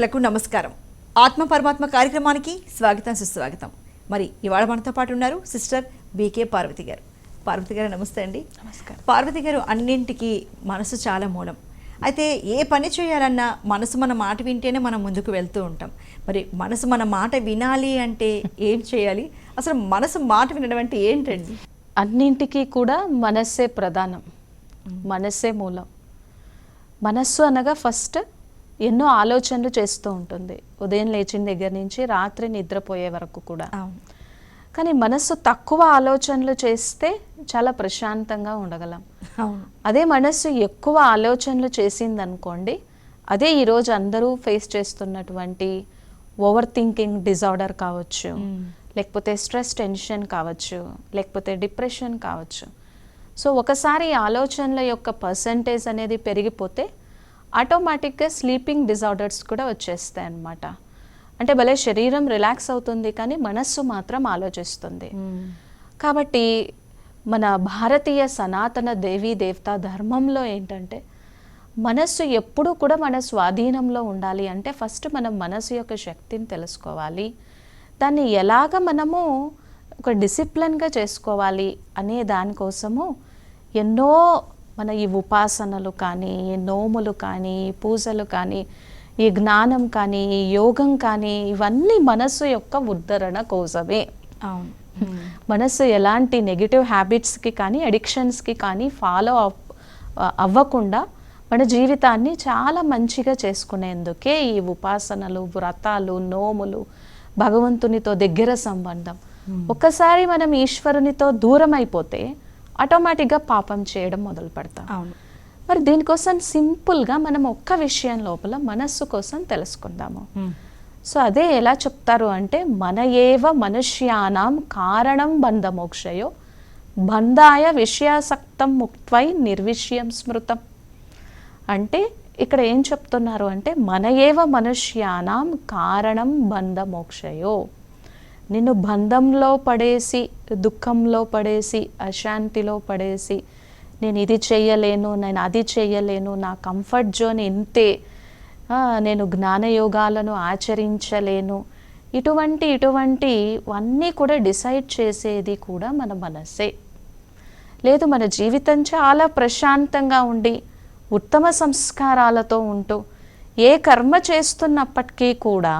ప్రేక్షకులకు నమస్కారం. ఆత్మ పరమాత్మ కార్యక్రమానికి స్వాగతం సుస్వాగతం. మరి ఇవాళ మనతో పాటు ఉన్నారు సిస్టర్ బీకే పార్వతి గారు. పార్వతి గారు నమస్తే అండి. నమస్కారం. పార్వతి గారు అన్నింటికి మనసు చాలా మూలం. అయితే ఏ పని చేయాలన్నా మనసు మన మాట వింటేనే మనం ముందుకు వెళ్తూ ఉంటాం. మరి మనసు మన మాట వినాలి అంటే ఏం చేయాలి? అసలు మనసు మాట వినడం అంటే ఏంటండి? అన్నింటికీ కూడా మనస్సే ప్రధానం. మనస్సే మూలం. మనస్సు అనగా ఫస్ట్ ఎన్నో ఆలోచనలు చేస్తూ ఉంటుంది. ఉదయం లేచిన దగ్గర నుంచి రాత్రి నిద్రపోయే వరకు కూడా. కానీ మనస్సు తక్కువ ఆలోచనలు చేస్తే చాలా ప్రశాంతంగా ఉండగలం. అదే మనస్సు ఎక్కువ ఆలోచనలు చేసిందనుకోండి అదే ఈరోజు అందరూ ఫేస్ చేస్తున్నటువంటి ఓవర్ థింకింగ్ డిజార్డర్ కావచ్చు. లేకపోతే స్ట్రెస్ టెన్షన్ కావచ్చు లేకపోతే డిప్రెషన్ కావచ్చు. సో ఒకసారి ఆలోచనల యొక్క పర్సంటేజ్ అనేది పెరిగిపోతే ఆటోమేటిక్గా స్లీపింగ్ డిజార్డర్స్ కూడా వచ్చేస్తాయి అన్నమాట. అంటే భలే శరీరం రిలాక్స్ అవుతుంది కానీ మనస్సు మాత్రం ఆలోచిస్తుంది. మ్మ్. కాబట్టి మన భారతీయ సనాతన దేవీ దేవతా ధర్మంలో ఏంటంటే మనస్సు ఎప్పుడూ కూడా మన స్వాధీనంలో ఉండాలి అంటే ఫస్ట్ మనం మనసు యొక్క శక్తిని తెలుసుకోవాలి. దాన్ని ఎలాగ మనము ఒక డిసిప్లిన్గా చేసుకోవాలి అనే దానికోసము ఎన్నో మన ఈ ఉపాసనలు కానీ ఈ నోములు కానీ ఈ పూజలు కానీ ఈ జ్ఞానం కానీ ఈ యోగం కానీ ఇవన్నీ మనస్సు యొక్క ఉద్ధరణ కోసమే. అవును. మ్మ్. మనస్సు ఎలాంటి నెగిటివ్ హ్యాబిట్స్కి కానీ అడిక్షన్స్కి కానీ ఫాలో అవ్వకుండా మన జీవితాన్ని చాలా మంచిగా చేసుకునేందుకే ఈ ఉపాసనలు వ్రతాలు నోములు భగవంతునితో దగ్గర సంబంధం. ఒక్కసారి మనం ఈశ్వరునితో దూరం అయిపోతే ఆటోమేటిక్గా పాపం చేయడం మొదలు పెడతాం. అవును. మరి దీనికోసం సింపుల్గా మనం ఒక్క విషయం లోపల మనస్సు కోసం తెలుసుకుందాము. సో అదే ఎలా చెప్తారు అంటే మన ఏవ మనుష్యానాం కారణం బంధమోక్షయో బంధాయ విషయాసక్తం ముక్త్వై నిర్విషయం స్మృతం. అంటే ఇక్కడ ఏం చెప్తున్నారు అంటే మన ఏవ మనుష్యానాం కారణం బంధమోక్షయో. నిన్ను బంధంలో పడేసి దుఃఖంలో పడేసి అశాంతిలో పడేసి నేను ఇది చేయలేను నేను అది చెయ్యలేను నా కంఫర్ట్ జోన్ ఇంతే. నేను జ్ఞానయోగాలను ఆచరించలేను. ఇటువంటి ఇటువంటి అన్నీ కూడా డిసైడ్ చేసేది కూడా మన మనసే. లేదు మన జీవితం చాలా ప్రశాంతంగా ఉండి ఉత్తమ సంస్కారాలతో ఉంటూ ఏ కర్మ చేస్తున్నప్పటికీ కూడా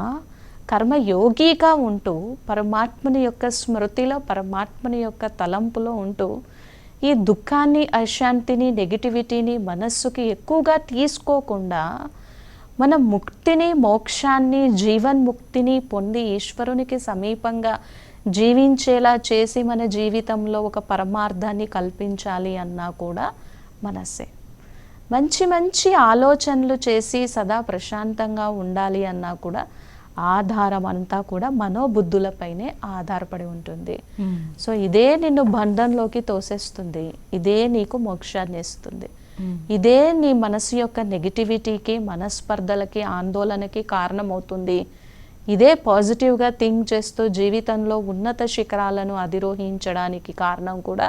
కర్మయోగిగా ఉంటూ పరమాత్మని యొక్క స్మృతిలో పరమాత్మని యొక్క తలంపులో ఉంటూ ఈ దుఃఖాన్ని అశాంతిని నెగిటివిటీని మనస్సుకి ఎక్కువగా తీసుకోకుండా మన ముక్తిని మోక్షాన్ని జీవన్ముక్తిని పొంది ఈశ్వరునికి సమీపంగా జీవించేలా చేసి మన జీవితంలో ఒక పరమార్థాన్ని కల్పించాలి అన్నా కూడా మనసే. మంచి మంచి ఆలోచనలు చేసి సదా ప్రశాంతంగా ఉండాలి అన్నా కూడా ఆధారం అంతా కూడా మనోబుద్ధులపైనే ఆధారపడి ఉంటుంది. సో ఇదే నిన్ను బంధంలోకి తోసేస్తుంది ఇదే నీకు మోక్షాన్ని ఇస్తుంది. ఇదే నీ మనసు యొక్క నెగిటివిటీకి మనస్పర్ధలకి ఆందోళనకి కారణమవుతుంది ఇదే పాజిటివ్గా థింక్ చేస్తూ జీవితంలో ఉన్నత శిఖరాలను అధిరోహించడానికి కారణం కూడా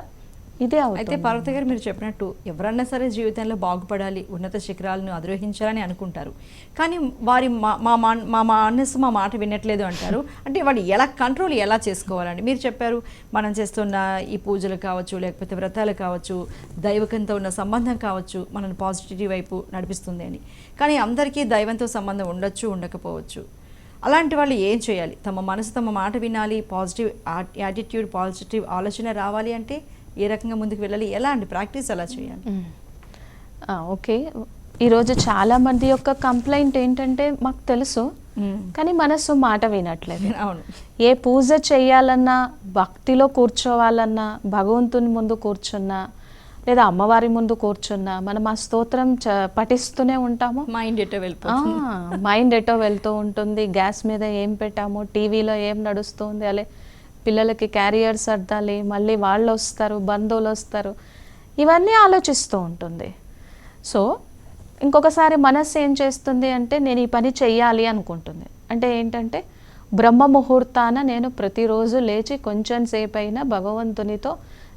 ఇదే అయితే పార్వతి గారు మీరు చెప్పినట్టు ఎవరన్నా సరే జీవితంలో బాగుపడాలి ఉన్నత శిఖరాలను అధిరోహించాలని అనుకుంటారు. కానీ వారి మా మా మా- మా మనసు మా మాట వినట్లేదు అంటారు. అంటే వాడు ఎలా కంట్రోల్ ఎలా చేసుకోవాలండి? మీరు చెప్పారు మనం చేస్తున్న ఈ పూజలు కావచ్చు లేకపోతే వ్రతాలు కావచ్చు దైవకంతో ఉన్న సంబంధం కావచ్చు మనల్ని పాజిటివ్ వైపు నడిపిస్తుంది అని. కానీ అందరికీ దైవంతో సంబంధం ఉండొచ్చు ఉండకపోవచ్చు. అలాంటి వాళ్ళు ఏం చేయాలి? తమ మనసు తమ మాట వినాలి పాజిటివ్ యాటిట్యూడ్ పాజిటివ్ ఆలోచన రావాలి అంటే ఏ రకంగా ముందుకు వెళ్ళాలి? ఎలా అండి ప్రాక్టీస్ ఎలా చేయాలి? ఓకే. ఈరోజు చాలా మంది యొక్క కంప్లైంట్ ఏంటంటే మాకు తెలుసు కానీ మనసు మాట వినట్లేదు. అవును. ఏ పూజ చేయాలన్నా భక్తిలో కూర్చోవాలన్నా భగవంతుని ముందు కూర్చున్నా లేదా అమ్మవారి ముందు కూర్చున్నా మనం ఆ స్తోత్రం పఠిస్తూనే ఉంటాము? మైండ్ ఎటో వెళ్ళిపోతుంది. మైండ్ ఎటో వెళ్తూ ఉంటుంది. గ్యాస్ మీద ఏం పెట్టాము టీవీలో ఏం నడుస్తుంది అలే. పిల్లలకి క్యారియర్స్ సర్దాలి మళ్ళీ వాళ్ళు వస్తారు బంధువులు వస్తారు ఇవన్నీ ఆలోచిస్తూ ఉంటుంది. సో ఇంకొకసారి మనస్సు ఏం చేస్తుంది అంటే నేను ఈ పని చెయ్యాలి అనుకుంటుంది. అంటే ఏంటంటే బ్రహ్మ ముహూర్తాన నేను ప్రతిరోజు లేచి కొంచెం సేపు అయినా భగవంతునితో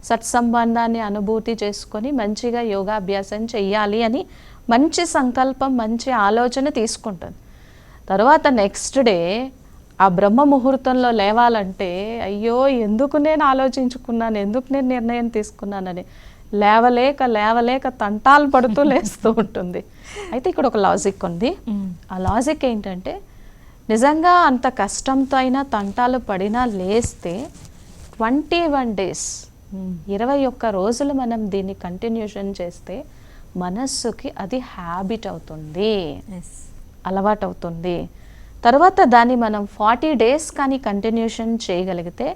సత్సంబంధాన్ని అనుభూతి చేసుకొని మంచిగా యోగాభ్యాసం చెయ్యాలి అని మంచి సంకల్పం మంచి ఆలోచన తీసుకుంటుంది. తర్వాత నెక్స్ట్ డే ఆ బ్రహ్మ ముహూర్తంలో లేవాలంటే అయ్యో ఎందుకు నేను ఆలోచించుకున్నాను? ఎందుకు నేను నిర్ణయం తీసుకున్నానని లేవలేక లేవలేక తంటాలు పడుతూ లేస్తూ ఉంటుంది. అయితే ఇక్కడ ఒక లాజిక్ ఉంది. ఆ లాజిక్ ఏంటంటే నిజంగా అంత కష్టంతో అయినా తంటాలు పడినా లేస్తే ట్వంటీ వన్ డేస్ ఇరవై ఒక్క రోజులు మనం దీన్ని కంటిన్యూషన్ చేస్తే మనస్సుకి అది హ్యాబిట్ అవుతుంది. అలవాటు అవుతుంది తర్వాత దాన్ని మనం ఫార్టీ డేస్ కానీ కంటిన్యూషన్ చేయగలిగితే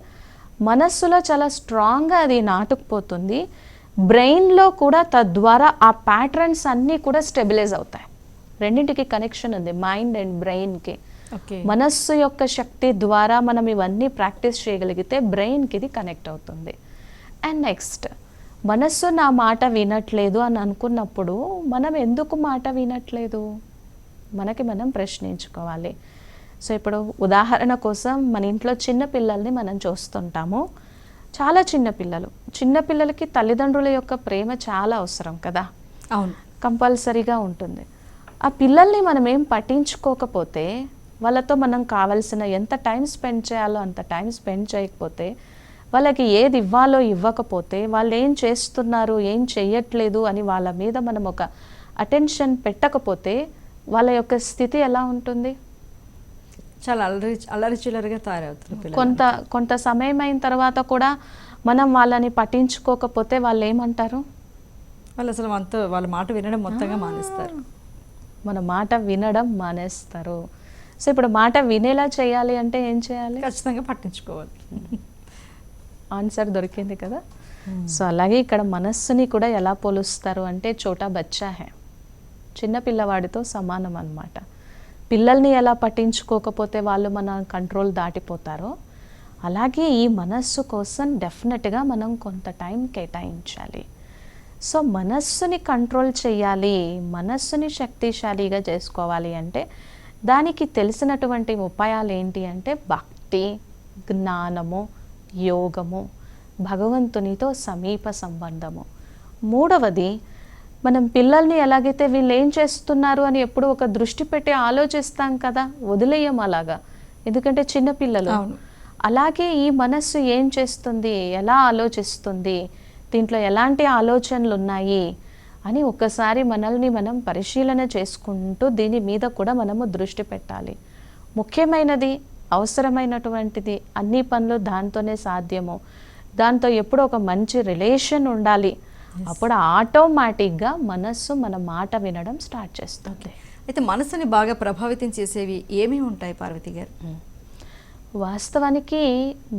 మనస్సులో చాలా స్ట్రాంగ్గా అది నాటుకుపోతుంది. బ్రెయిన్లో కూడా తద్వారా ఆ ప్యాటర్న్స్ అన్నీ కూడా స్టెబిలైజ్ అవుతాయి. రెండింటికి కనెక్షన్ ఉంది మైండ్ అండ్ బ్రెయిన్కి. ఓకే. మనస్సు యొక్క శక్తి ద్వారా మనం ఇవన్నీ ప్రాక్టీస్ చేయగలిగితే బ్రెయిన్కి ఇది కనెక్ట్ అవుతుంది. అండ్ నెక్స్ట్ మనస్సు నా మాట వినట్లేదు అని అనుకున్నప్పుడు మనం ఎందుకు మాట వినట్లేదు? మనకి మనం ప్రశ్నించుకోవాలి. సో ఇప్పుడు ఉదాహరణ కోసం మన ఇంట్లో చిన్న పిల్లల్ని మనం చూస్తుంటాము. చాలా చిన్న పిల్లలు. చిన్న పిల్లలకి తల్లిదండ్రుల యొక్క ప్రేమ చాలా అవసరం కదా? అవును. కంపల్సరీగా ఉంటుంది. ఆ పిల్లల్ని మనం ఏం పట్టించుకోకపోతే వాళ్ళతో మనం కావాల్సిన ఎంత టైం స్పెండ్ చేయాలో అంత టైం స్పెండ్ చేయకపోతే వాళ్ళకి ఏది ఇవ్వాలో ఇవ్వకపోతే వాళ్ళు ఏం చేస్తున్నారు ఏం చెయ్యట్లేదు అని వాళ్ళ మీద మనం ఒక అటెన్షన్ పెట్టకపోతే వాళ్ళ యొక్క స్థితి ఎలా ఉంటుంది? చాలా అల్లరి అల్లరి చిల్లరిగా తయారవుతారు పిల్లలు. కొంత కొంత సమయం అయిన తర్వాత కూడా మనం వాళ్ళని పట్టించుకోకపోతే వాళ్ళు ఏమంటారు వాళ్ళు అసలు అంత వాళ్ళ మాట వినడం మొత్తంగా మానేస్తారు. మన మాట వినడం మానేస్తారు. సో ఇప్పుడు మాట వినేలా చేయాలి అంటే ఏం చేయాలి? ఖచ్చితంగా పట్టించుకోవాలి. ఆన్సర్ దొరికింది కదా? సో అలాగే ఇక్కడ మనస్సుని కూడా ఎలా పోలుస్తారు అంటే చోటా బచ్చా హే చిన్న పిల్లవాడితో సమానం అన్నమాట పిల్లల్ని ఎలా పట్టించుకోకపోతే వాళ్ళు మన కంట్రోల్ దాటిపోతారో అలాగే ఈ మనస్సు కోసం డెఫినెట్గా మనం కొంత టైం కేటాయించాలి. సో మనస్సుని కంట్రోల్ చేయాలి మనస్సుని శక్తిశాలిగా చేసుకోవాలి అంటే దానికి తెలిసినటువంటి ఉపాయాలు ఏంటి అంటే భక్తి జ్ఞానము యోగము భగవంతునితో సమీప సంబంధము. మూడవది మనం పిల్లల్ని ఎలాగైతే వీళ్ళు ఏం చేస్తున్నారు అని ఎప్పుడు ఒక దృష్టి పెట్టి ఆలోచిస్తాం కదా వదిలేయం అలాగా. ఎందుకంటే చిన్న పిల్లలు. అవును. అలాగే ఈ మనస్సు ఏం చేస్తుంది ఎలా ఆలోచిస్తుంది దీంట్లో ఎలాంటి ఆలోచనలు ఉన్నాయి అని ఒక్కసారి మనల్ని మనం పరిశీలన చేసుకుంటూ దీని మీద కూడా మనము దృష్టి పెట్టాలి. ముఖ్యమైనది అవసరమైనటువంటిది అన్ని పనులు దాంతోనే సాధ్యము. దాంతో ఎప్పుడు ఒక మంచి రిలేషన్ ఉండాలి. అప్పుడు ఆటోమేటిక్గా మనస్సు మన మాట వినడం స్టార్ట్ చేస్తుంది. అయితే మనసుని బాగా ప్రభావితం చేసేవి ఏమేమి ఉంటాయి పార్వతి గారు? వాస్తవానికి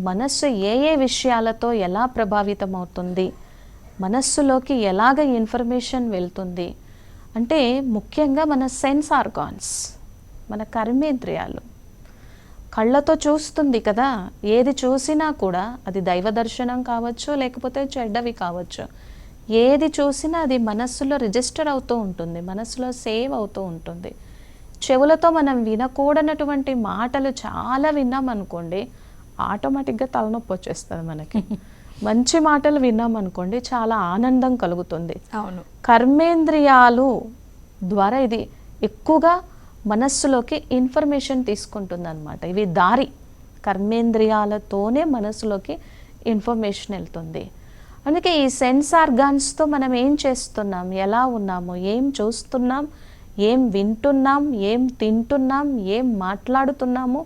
మనస్సు ఏ ఏ విషయాలతో ఎలా ప్రభావితం అవుతుంది మనస్సులోకి ఎలాగ ఇన్ఫర్మేషన్ వెళ్తుంది అంటే ముఖ్యంగా మన సెన్స్ ఆర్గాన్స్ మన కర్మేంద్రియాలు. కళ్ళతో చూస్తుంది కదా ఏది చూసినా కూడా అది దైవ దర్శనం కావచ్చు లేకపోతే చెడ్డవి కావచ్చు. ఏది చూసినా అది మనస్సులో రిజిస్టర్ అవుతూ ఉంటుంది మనస్సులో సేవ్ అవుతూ ఉంటుంది. చెవులతో మనం వినకూడనటువంటి మాటలు చాలా విన్నాం అనుకోండి ఆటోమేటిక్గా తలనొప్పి వచ్చేస్తుంది మనకి. మంచి మాటలు విన్నాం అనుకోండి చాలా ఆనందం కలుగుతుంది. అవును. కర్మేంద్రియాలు ద్వారా ఇది ఎక్కువగా మనస్సులోకి ఇన్ఫర్మేషన్ తీసుకుంటుంది అనమాట ఇవి దారి. కర్మేంద్రియాలతోనే మనసులోకి ఇన్ఫర్మేషన్ వెళ్తుంది. అందుకే ఈ సెన్స్ ఆర్గాన్స్తో మనం ఏం చేస్తున్నాం? ఎలా ఉన్నాము? ఏం చూస్తున్నాం? ఏం వింటున్నాం? ఏం తింటున్నాం? ఏం మాట్లాడుతున్నాము?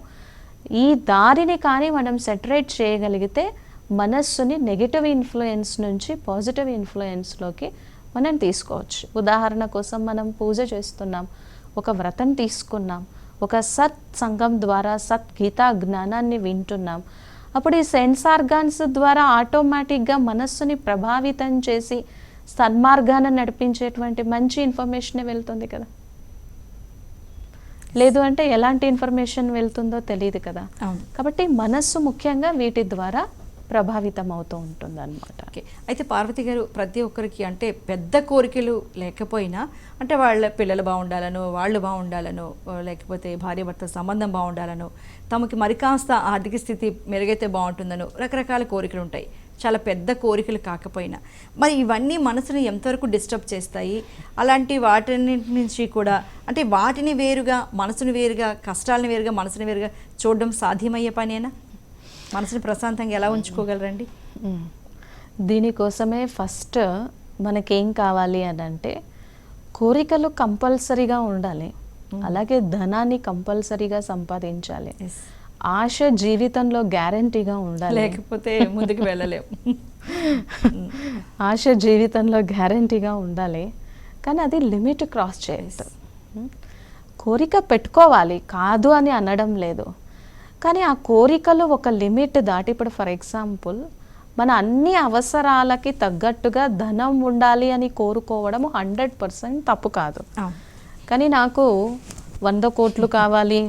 ఈ దారిని కానీ మనం సెటరేట్ చేయగలిగితే మనస్సుని నెగిటివ్ ఇన్ఫ్లుయెన్స్ నుంచి పాజిటివ్ ఇన్ఫ్లుయెన్స్లోకి మనం తీసుకోవచ్చు. ఉదాహరణ కోసం మనం పూజ చేస్తున్నాం. ఒక వ్రతం తీసుకున్నాం. ఒక సత్ సంఘం ద్వారా సత్ గీతా జ్ఞానాన్ని వింటున్నాం. అప్పుడు ఈ సెన్స్ ఆర్గాన్స్ ద్వారా ఆటోమేటిక్గా మనస్సుని ప్రభావితం చేసి సన్మార్గాన్ని నడిపించేటువంటి మంచి ఇన్ఫర్మేషన్ వెళ్తుంది కదా. లేదు అంటే ఎలాంటి ఇన్ఫర్మేషన్ వెళ్తుందో తెలియదు కదా. కాబట్టి మనస్సు ముఖ్యంగా వీటి ద్వారా ప్రభావితం అవుతూ ఉంటుంది ఓకే. అయితే పార్వతి గారు ప్రతి ఒక్కరికి అంటే పెద్ద కోరికలు లేకపోయినా అంటే వాళ్ళ పిల్లలు బాగుండాలనో వాళ్ళు బాగుండాలనో లేకపోతే భార్య భర్త సంబంధం బాగుండాలనో తమకి మరి కాస్త ఆర్థిక స్థితి మెరుగైతే బాగుంటుందనో రకరకాల కోరికలు ఉంటాయి చాలా పెద్ద కోరికలు కాకపోయినా. మరి ఇవన్నీ మనసుని ఎంతవరకు డిస్టర్బ్ చేస్తాయి? అలాంటి వాటన్నిటి నుంచి కూడా అంటే వాటిని వేరుగా మనసుని వేరుగా కష్టాలను వేరుగా మనసుని వేరుగా చూడడం సాధ్యమయ్యే పనేనా? మనసుని ప్రశాంతంగా ఎలా ఉంచుకోగలరండి. దీనికోసమే ఫస్ట్ మనకేం కావాలి అని అంటే కోరికలు కంపల్సరీగా ఉండాలి. అలాగే ధనాన్ని కంపల్సరీగా సంపాదించాలి. ఆశ జీవితంలో గ్యారంటీగా ఉండాలి. లేకపోతే ముందుకు వెళ్ళలేము ఆశ జీవితంలో గ్యారంటీగా ఉండాలి. కానీ అది లిమిట్ క్రాస్ ఉం? కోరిక పెట్టుకోవాలి. కాదు అని అనడం లేదు. కానీ ఆ కోరికలు ఒక లిమిట్ దాటి ఇప్పుడు ఫర్ ఎగ్జాంపుల్ మన అన్ని అవసరాలకి తగ్గట్టుగా ధనం ఉండాలి అని కోరుకోవడం హండ్రెడ్ పర్సెంట్ తప్పు కాదు. కానీ నాకు వంద కోట్లు కావాలి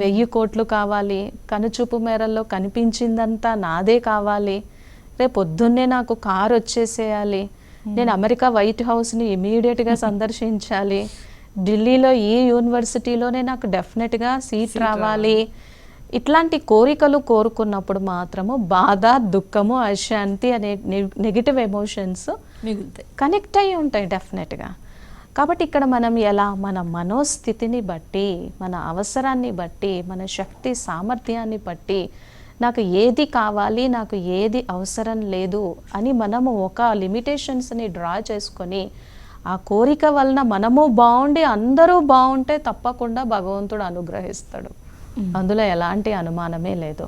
వెయ్యి కోట్లు కావాలి కనుచూపు మేరల్లో కనిపించిందంతా నాదే కావాలి రేపు పొద్దున్నే నాకు కారు వచ్చేసేయాలి నేను అమెరికా వైట్ హౌస్ని ఇమీడియట్గా సందర్శించాలి ఢిల్లీలో ఈ యూనివర్సిటీలోనే నాకు డెఫినెట్గా సీట్ రావాలి. ఇట్లాంటి కోరికలు కోరుకున్నప్పుడు మాత్రము బాధ దుఃఖము అశాంతి అనే నెగిటివ్ ఎమోషన్స్ మిగులుతాయి. కనెక్ట్ అయి ఉంటాయి డెఫినెట్గా కాబట్టి ఇక్కడ మనం ఎలా మన మనోస్థితిని బట్టి మన అవసరాన్ని బట్టి మన శక్తి సామర్థ్యాన్ని బట్టి నాకు ఏది కావాలి నాకు ఏది అవసరం లేదు అని మనము ఒక లిమిటేషన్స్ని డ్రా చేసుకొని ఆ కోరిక వలన మనము బాగుండి అందరూ బాగుంటే తప్పకుండా భగవంతుడు అనుగ్రహిస్తాడు. అందులో ఎలాంటి అనుమానమే లేదు.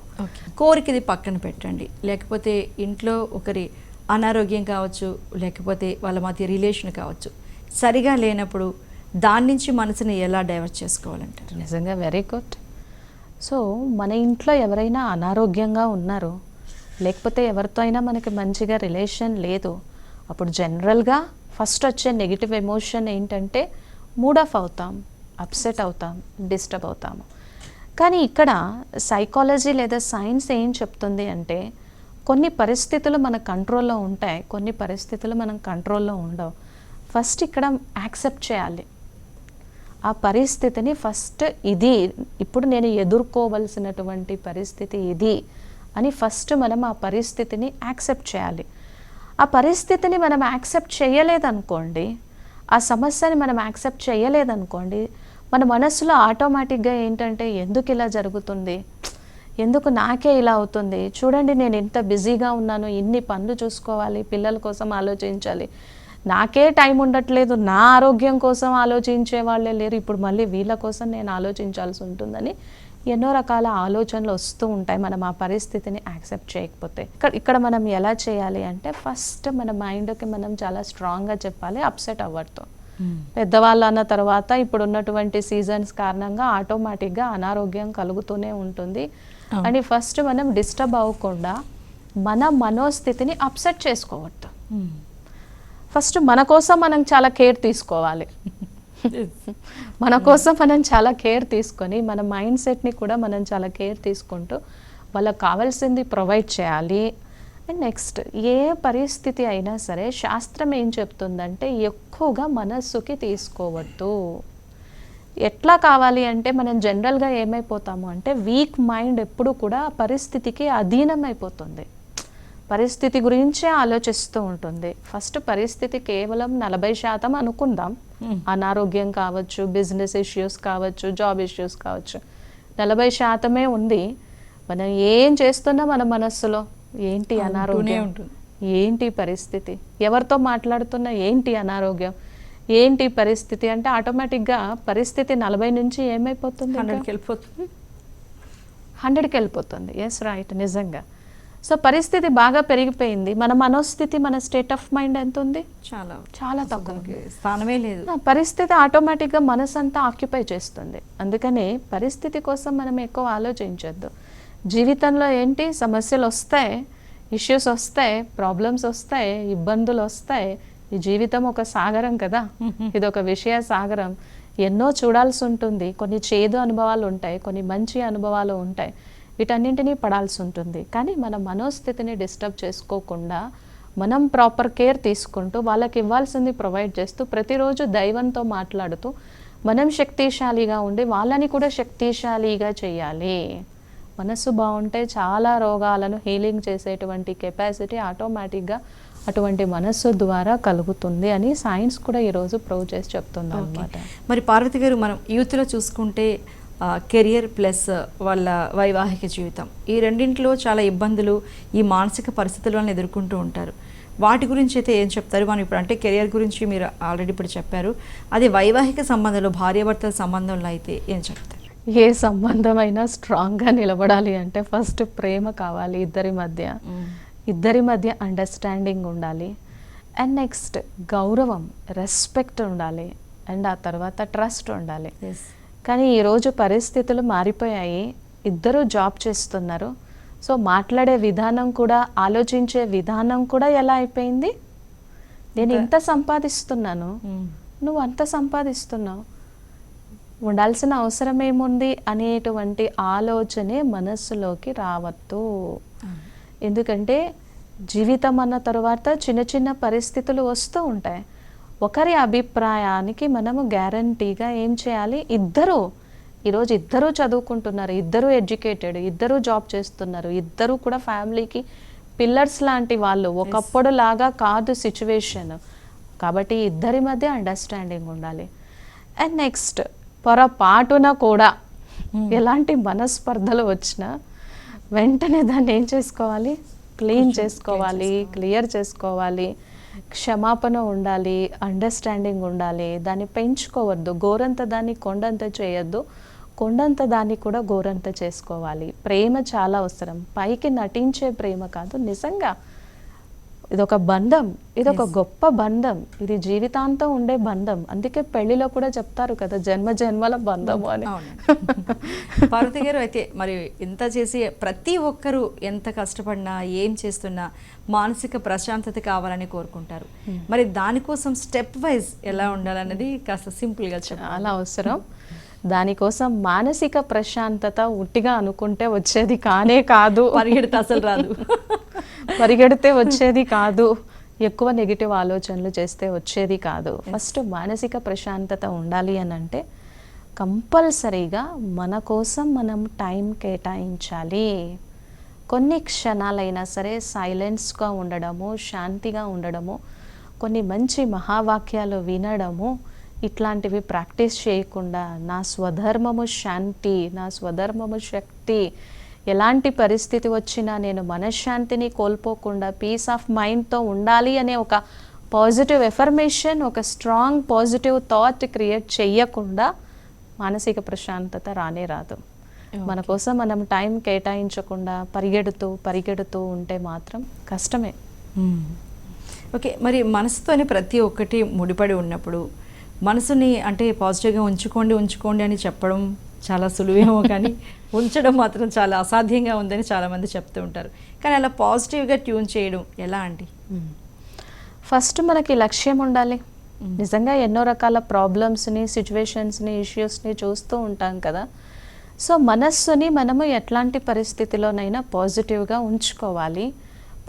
కోరికది పక్కన పెట్టండి. లేకపోతే ఇంట్లో ఒకరి అనారోగ్యం కావచ్చు లేకపోతే వాళ్ళ మధ్య రిలేషన్ కావచ్చు. సరిగా లేనప్పుడు దాని నుంచి మనసుని ఎలా డైవర్ట్ చేసుకోవాలంటారు? నిజంగా వెరీ గుడ్. సో మన ఇంట్లో ఎవరైనా అనారోగ్యంగా ఉన్నారు లేకపోతే ఎవరితో అయినా మనకి మంచిగా రిలేషన్ లేదు అప్పుడు జనరల్గా ఫస్ట్ వచ్చే నెగిటివ్ ఎమోషన్ ఏంటంటే మూడ్ ఆఫ్ అవుతాం అప్సెట్ అవుతాం డిస్టర్బ్ అవుతాము. కానీ ఇక్కడ సైకాలజీ లేదా సైన్స్ ఏం చెప్తుంది అంటే కొన్ని పరిస్థితులు మన కంట్రోల్లో ఉంటాయి కొన్ని పరిస్థితులు మనం కంట్రోల్లో ఉండవు. ఫస్ట్ ఇక్కడ యాక్సెప్ట్ చేయాలి. ఆ పరిస్థితిని ఫస్ట్ ఇది ఇప్పుడు నేను ఎదుర్కోవలసినటువంటి పరిస్థితి ఇది అని ఫస్ట్ మనం ఆ పరిస్థితిని యాక్సెప్ట్ చేయాలి. ఆ పరిస్థితిని మనం యాక్సెప్ట్ చేయలేదనుకోండి ఆ సమస్యని మనం యాక్సెప్ట్ చేయలేదనుకోండి మన మనసులో ఆటోమేటిక్గా ఏంటంటే ఎందుకు ఇలా జరుగుతుంది? ఎందుకు నాకే ఇలా అవుతుంది? చూడండి నేను ఎంత బిజీగా ఉన్నాను ఇన్ని పనులు చూసుకోవాలి పిల్లల కోసం ఆలోచించాలి. నాకే టైం ఉండట్లేదు నా ఆరోగ్యం కోసం ఆలోచించే వాళ్ళే లేరు. ఇప్పుడు మళ్ళీ వీళ్ళ కోసం నేను ఆలోచించాల్సి ఉంటుందని ఎన్నో రకాల ఆలోచనలు వస్తూ ఉంటాయి. మనం ఆ పరిస్థితిని యాక్సెప్ట్ చేయకపోతే. ఇక్కడ ఇక్కడ మనం ఎలా చేయాలి అంటే ఫస్ట్ మన మైండ్కి మనం చాలా స్ట్రాంగ్గా చెప్పాలి అప్సెట్ అవ్వద్దు పెద్దవాళ్ళు అన్న తర్వాత ఇప్పుడు ఉన్నటువంటి సీజన్స్ కారణంగా ఆటోమేటిక్గా అనారోగ్యం కలుగుతూనే ఉంటుంది. అని ఫస్ట్ మనం డిస్టర్బ్ అవ్వకుండా మన మనోస్థితిని అప్సెట్ చేసుకోవద్దు. ఫస్ట్ మన కోసం మనం చాలా కేర్ తీసుకోవాలి. మన కోసం మనం చాలా కేర్ తీసుకొని మన మైండ్ సెట్ని కూడా మనం చాలా కేర్ తీసుకుంటూ వాళ్ళకి కావాల్సింది ప్రొవైడ్ చేయాలి. అండ్ నెక్స్ట్ ఏ పరిస్థితి అయినా సరే శాస్త్రం ఏం చెప్తుందంటే ఎక్కువగా మనస్సుకి తీసుకోవద్దు. ఎట్లా కావాలి అంటే మనం జనరల్గా ఏమైపోతాము అంటే వీక్ మైండ్ ఎప్పుడు కూడా పరిస్థితికి అధీనమైపోతుంది. పరిస్థితి గురించే ఆలోచిస్తూ ఉంటుంది. ఫస్ట్ పరిస్థితి కేవలం నలభై శాతం అనుకుందాం. Hmm. అనారోగ్యం కావచ్చు బిజినెస్ ఇష్యూస్ కావచ్చు జాబ్ ఇష్యూస్ కావచ్చు. నలభై శాతమే ఉంది. మనం ఏం చేస్తున్నా మన మనస్సులో? ఏంటి అనారోగ్యం. ఏంటి పరిస్థితి? ఎవరితో మాట్లాడుతున్నా ఏంటి అనారోగ్యం? ఏంటి పరిస్థితి అంటే ఆటోమేటిక్గా పరిస్థితి నలభై నుంచి ఏమైపోతుంది హండ్రెడ్కి వెళ్ళిపోతుంది. హండ్రెడ్కి వెళ్ళిపోతుంది. ఎస్ రైట్ నిజంగా. సో పరిస్థితి బాగా పెరిగిపోయింది. మన మనోస్థితి మన స్టేట్ ఆఫ్ మైండ్ ఎంత ఉంది? చాలా. చాలా తక్కువ స్థానమే లేదు. పరిస్థితి ఆటోమేటిక్గా మనసు అంతా ఆక్యుపై చేస్తుంది. అందుకని పరిస్థితి కోసం మనం ఎక్కువ ఆలోచించొద్దు. జీవితంలో ఏంటి? సమస్యలు వస్తాయి ఇష్యూస్ వస్తాయి ప్రాబ్లమ్స్ వస్తాయి ఇబ్బందులు వస్తాయి. ఈ జీవితం ఒక సాగరం కదా? ఇది ఒక విషయ సాగరం. ఎన్నో చూడాల్సి ఉంటుంది. కొన్ని చేదు అనుభవాలు ఉంటాయి కొన్ని మంచి అనుభవాలు ఉంటాయి. వీటన్నింటినీ పడాల్సి ఉంటుంది. కానీ మన మనోస్థితిని డిస్టర్బ్ చేసుకోకుండా మనం ప్రాపర్ కేర్ తీసుకుంటూ వాళ్ళకి ఇవ్వాల్సింది ప్రొవైడ్ చేస్తూ ప్రతిరోజు దైవంతో మాట్లాడుతూ మనం శక్తిశాలిగా ఉండి వాళ్ళని కూడా శక్తిశాలిగా చేయాలి. మనసు బాగుంటే చాలా రోగాలను హీలింగ్ చేసేటువంటి కెపాసిటీ ఆటోమేటిక్గా అటువంటి మనస్సు ద్వారా కలుగుతుంది అని సైన్స్ కూడా ఈరోజు ప్రూవ్ చేసి చెప్తుంది అనమాట మరి పార్వతి గారు మనం యూత్లో చూసుకుంటే కెరియర్ ప్లస్ వాళ్ళ వైవాహిక జీవితం ఈ రెండింటిలో చాలా ఇబ్బందులు ఈ మానసిక పరిస్థితులను ఎదుర్కొంటూ ఉంటారు. వాటి గురించి అయితే ఏం చెప్తారు? మనం ఇప్పుడు అంటే కెరియర్ గురించి మీరు ఆల్రెడీ ఇప్పుడు చెప్పారు. అది వైవాహిక సంబంధంలో భార్యాభర్తల సంబంధంలో అయితే ఏం చెప్తారు? ఏ సంబంధమైనా స్ట్రాంగ్గా నిలబడాలి అంటే ఫస్ట్ ప్రేమ కావాలి ఇద్దరి మధ్య. ఇద్దరి మధ్య అండర్స్టాండింగ్ ఉండాలి. అండ్ నెక్స్ట్ గౌరవం రెస్పెక్ట్ ఉండాలి. అండ్ ఆ తర్వాత ట్రస్ట్ ఉండాలి. కానీ ఈరోజు పరిస్థితులు మారిపోయాయి. ఇద్దరూ జాబ్ చేస్తున్నారు. సో మాట్లాడే విధానం కూడా ఆలోచించే విధానం కూడా ఎలా అయిపోయింది? నేను ఇంత సంపాదిస్తున్నాను. నువ్వు అంత సంపాదిస్తున్నావు. ఉండాల్సిన అవసరం ఏముంది అనేటువంటి ఆలోచనే మనస్సులోకి రావద్దు. ఎందుకంటే జీవితం అన్న తర్వాత చిన్న చిన్న పరిస్థితులు వస్తూ ఉంటాయి. ఒకరి అభిప్రాయానికి మనము గ్యారంటీగా ఏం చేయాలి? ఇద్దరు ఈరోజు ఇద్దరూ చదువుకుంటున్నారు ఇద్దరూ ఎడ్యుకేటెడ్ ఇద్దరూ జాబ్ చేస్తున్నారు ఇద్దరూ కూడా ఫ్యామిలీకి పిల్లర్స్ లాంటి వాళ్ళు ఒకప్పుడు లాగా కాదు సిచ్యువేషన్. కాబట్టి ఇద్దరి మధ్య అండర్స్టాండింగ్ ఉండాలి. అండ్ నెక్స్ట్ పొరపాటున కూడా ఎలాంటి మనస్పర్ధలు వచ్చినా వెంటనే దాన్ని ఏం చేసుకోవాలి? క్లీన్ చేసుకోవాలి క్లియర్ చేసుకోవాలి క్షమాపణ ఉండాలి అండర్స్టాండింగ్ ఉండాలి. దాన్ని పెంచుకోవద్దు. గోరంత దాన్ని కొండంత చేయొద్దు. కొండంత దాన్ని కూడా గోరంత చేసుకోవాలి. ప్రేమ చాలా అవసరం. పైకి నటించే ప్రేమ కాదు. నిజంగా ఇదొక బంధం ఇదొక గొప్ప బంధం. ఇది జీవితాంతం ఉండే బంధం. అందుకే పెళ్ళిలో కూడా చెప్తారు కదా జన్మ జన్మల బంధము అని. పార్వతి గారు అయితే మరి ఇంత చేసి ప్రతి ఒక్కరూ ఎంత కష్టపడినా ఏం చేస్తున్నా మానసిక ప్రశాంతత కావాలని కోరుకుంటారు. మరి దానికోసం స్టెప్ వైజ్ ఎలా ఉండాలన్నది కాస్త సింపుల్గా చాలా అవసరం. దానికోసం మానసిక ప్రశాంతత ఉట్టిగా అనుకుంటే వచ్చేది కానే కాదు. పరిగెడితే అసలు రాదు. పరిగెడితే వచ్చేది కాదు. ఎక్కువ నెగిటివ్ ఆలోచనలు చేస్తే వచ్చేది కాదు. ఫస్ట్ మానసిక ప్రశాంతత ఉండాలి అని అంటే కంపల్సరీగా మన కోసం మనం టైం కేటాయించాలి. కొన్ని క్షణాలైనా సరే సైలెన్స్గా ఉండడము శాంతిగా ఉండడము కొన్ని మంచి మహావాక్యాలు వినడము ఇట్లాంటివి ప్రాక్టీస్ చేయకుండా నా స్వధర్మము శాంతి నా స్వధర్మము శక్తి ఎలాంటి పరిస్థితి వచ్చినా నేను మనశ్శాంతిని కోల్పోకుండా పీస్ ఆఫ్ మైండ్తో ఉండాలి అనే ఒక పాజిటివ్ ఎఫర్మేషన్ ఒక స్ట్రాంగ్ పాజిటివ్ థాట్ క్రియేట్ చెయ్యకుండా మానసిక ప్రశాంతత రానే రాదు. మన కోసం మనం టైం కేటాయించకుండా పరిగెడుతూ పరిగెడుతూ ఉంటే మాత్రం కష్టమే. ఓకే మరి మనసుతోనే ప్రతి ఒక్కటి ముడిపడి ఉన్నప్పుడు మనసుని అంటే పాజిటివ్గా ఉంచుకోండి ఉంచుకోండి అని చెప్పడం చాలా సులువేమో కానీ ఉంచడం మాత్రం చాలా అసాధ్యంగా ఉందని చాలామంది చెప్తూ ఉంటారు. కానీ అలా పాజిటివ్గా ట్యూన్ చేయడం ఎలా అండి? ఫస్ట్ మనకి లక్ష్యం ఉండాలి. నిజంగా ఎన్నో రకాల ప్రాబ్లమ్స్ని సిచ్యువేషన్స్ని ఇష్యూస్ని చూస్తూ ఉంటాం కదా. సో మనస్సుని మనము ఎట్లాంటి పరిస్థితిలోనైనా పాజిటివ్గా ఉంచుకోవాలి.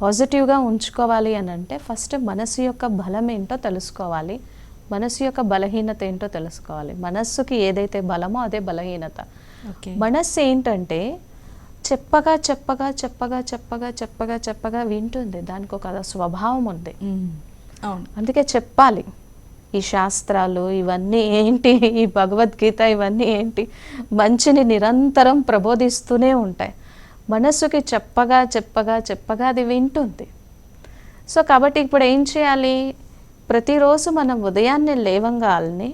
పాజిటివ్గా ఉంచుకోవాలి అని అంటే ఫస్ట్ మనసు యొక్క బలం ఏంటో తెలుసుకోవాలి. మనసు యొక్క బలహీనత ఏంటో తెలుసుకోవాలి. మనస్సుకి ఏదైతే బలమో అదే బలహీనత. మనస్సు ఏంటంటే చెప్పగా చెప్పగా చెప్పగా చెప్పగా చెప్పగా చెప్పగా వింటుంది. దానికి ఒక స్వభావం ఉంది. అందుకే చెప్పాలి. ఈ శాస్త్రాలు ఇవన్నీ ఏంటి? ఈ భగవద్గీత ఇవన్నీ ఏంటి? మంచిని నిరంతరం ప్రబోధిస్తూనే ఉంటాయి. మనస్సుకి చెప్పగా చెప్పగా చెప్పగా అది వింటుంది. సో కాబట్టి ఇప్పుడు ఏం చేయాలి? ప్రతిరోజు మనం ఉదయాన్నే లేవంగాల్ని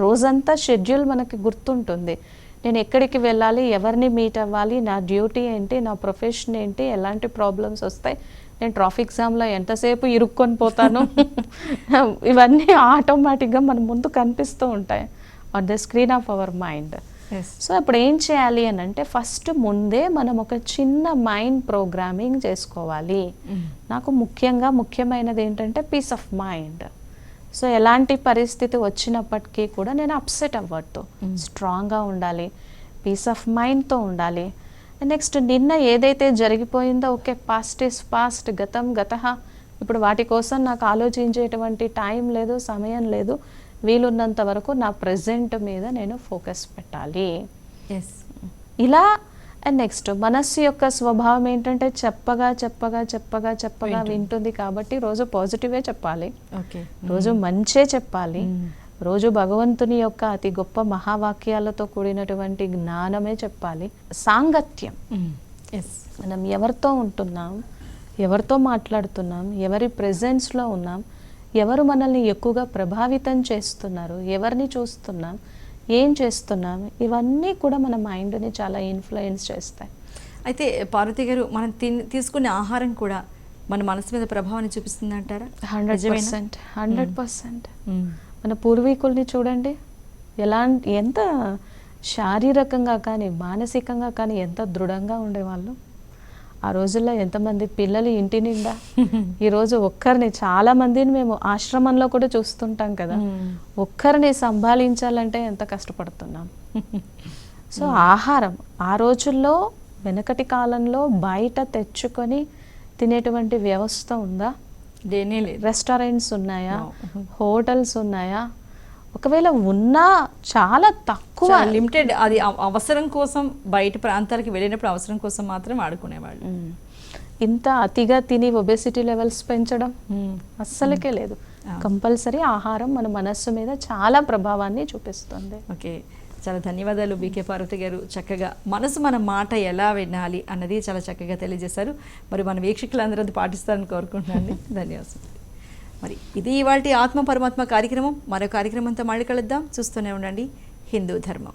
రోజంతా షెడ్యూల్ మనకి గుర్తుంటుంది. నేను ఎక్కడికి వెళ్ళాలి ఎవరిని మీట్ అవ్వాలి నా డ్యూటీ ఏంటి నా ప్రొఫెషన్ ఏంటి ఎలాంటి ప్రాబ్లమ్స్ వస్తాయి నేను ట్రాఫిక్ జామ్లో ఎంతసేపు ఇరుక్కొని పోతాను? ఇవన్నీ ఆటోమేటిక్గా మన ముందు కనిపిస్తూ ఉంటాయి. On the screen of our mind. So ఇప్పుడు ఏం చేయాలి అని అంటే ఫస్ట్ ముందే మనం ఒక చిన్న మైండ్ ప్రోగ్రామింగ్ చేసుకోవాలి. నాకు ముఖ్యంగా ముఖ్యమైనది ఏంటంటే పీస్ ఆఫ్ మైండ్ సో ఎలాంటి పరిస్థితి వచ్చినప్పటికీ కూడా నేను అప్సెట్ అవ్వద్దు స్ట్రాంగ్గా ఉండాలి పీస్ ఆఫ్ మైండ్తో ఉండాలి. నెక్స్ట్ నిన్న ఏదైతే జరిగిపోయిందో ఓకే పాస్ట్ ఇస్ పాస్ట్ గతం గత. ఇప్పుడు వాటి కోసం నాకు ఆలోచించేటువంటి టైం లేదు సమయం లేదు. వీలున్నంత వరకు నా ప్రజెంట్ మీద నేను ఫోకస్ పెట్టాలి. ఇలా అండ్ నెక్స్ట్ మనస్సు యొక్క స్వభావం ఏంటంటే చెప్పగా చెప్పగా చెప్పగా చెప్పగా వింటుంది. కాబట్టి రోజు పాజిటివే చెప్పాలి. ఓకే రోజు మంచే చెప్పాలి. మ్మ్. రోజు భగవంతుని యొక్క అతి గొప్ప మహావాక్యాలతో కూడినటువంటి జ్ఞానమే చెప్పాలి. సాంగత్యం. ఎస్ మనం ఎవరితో ఉంటున్నాం? ఎవరితో మాట్లాడుతున్నాం? ఎవరి ప్రెజెన్స్లో ఉన్నాం? ఎవరు మనల్ని ఎక్కువగా ప్రభావితం చేస్తున్నారు? ఎవరిని చూస్తున్నాం? ఏం చేస్తున్నాం ఇవన్నీ కూడా మన మైండ్ని చాలా ఇన్ఫ్లుయెన్స్ చేస్తాయి. అయితే పార్వతి గారు మనం తిన్- తీసుకునే ఆహారం కూడా మన మనసు మీద ప్రభావాన్ని చూపిస్తుంది అంటారా హండ్రెడ్ పర్సెంట్. Hundred percent. మన పూర్వీకుల్ని చూడండి. ఎలా ఎంత శారీరకంగా కానీ మానసికంగా కానీ ఎంత దృఢంగా ఉండేవాళ్ళు? ఆ రోజుల్లో ఎంతమంది పిల్లలు ఇంటి నిండా? ఈరోజు ఒక్కరిని చాలా మందిని మేము ఆశ్రమంలో కూడా చూస్తుంటాం కదా. ఒక్కరిని సంభాళించాలంటే ఎంత కష్టపడుతున్నాం? సో ఆహారం. ఆ రోజుల్లో వెనకటి కాలంలో బయట తెచ్చుకొని తినేటువంటి వ్యవస్థ ఉందా? రెస్టారెంట్స్ ఉన్నాయా. హోటల్స్ ఉన్నాయా? ఒకవేళ ఉన్నా చాలా తక్కువ. లిమిటెడ్ అది అవ- అవసరం కోసం బయట ప్రాంతాలకు వెళ్ళినప్పుడు అవసరం కోసం మాత్రం ఆడుకునేవాళ్ళు. ఇంత అతిగా తిని ఒబెసిటీ లెవెల్స్ పెంచడం. అస్సలకే లేదు. కంపల్సరీ ఆహారం మన మనస్సు మీద చాలా ప్రభావాన్ని చూపిస్తుంది. ఓకే. చాలా ధన్యవాదాలు బీకే పార్వతి గారు. చక్కగా మనసు మన మాట ఎలా వినాలి అన్నది చాలా చక్కగా తెలియజేశారు. మరి మన వీక్షకులందరూ అది పాటిస్తారని కోరుకుంటున్నాను. ధన్యవాదాలు. మరి ఇది ఇవాళ ఆత్మ పరమాత్మ కార్యక్రమం. మరో కార్యక్రమంతో మళ్ళీ కలుద్దాం. చూస్తూనే ఉండండి. హిందూ ధర్మం.